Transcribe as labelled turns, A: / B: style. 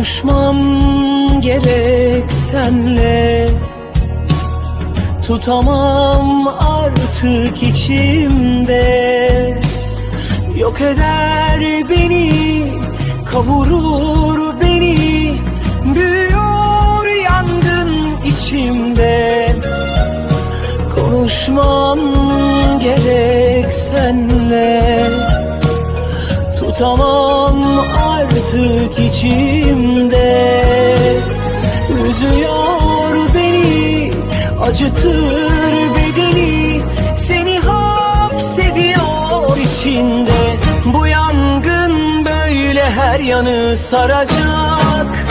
A: Konuşmam gerek senle. Tutamam artık içimde. Yok eder beni Kavurur beni. Büyüyor yangın içimde. Konuşmam gerek senle. Tutamam artık içimde. Üzüyor beni Acıtır bedeni. Seni hapsediyor içinde. Bu yangın böyle her yanı saracak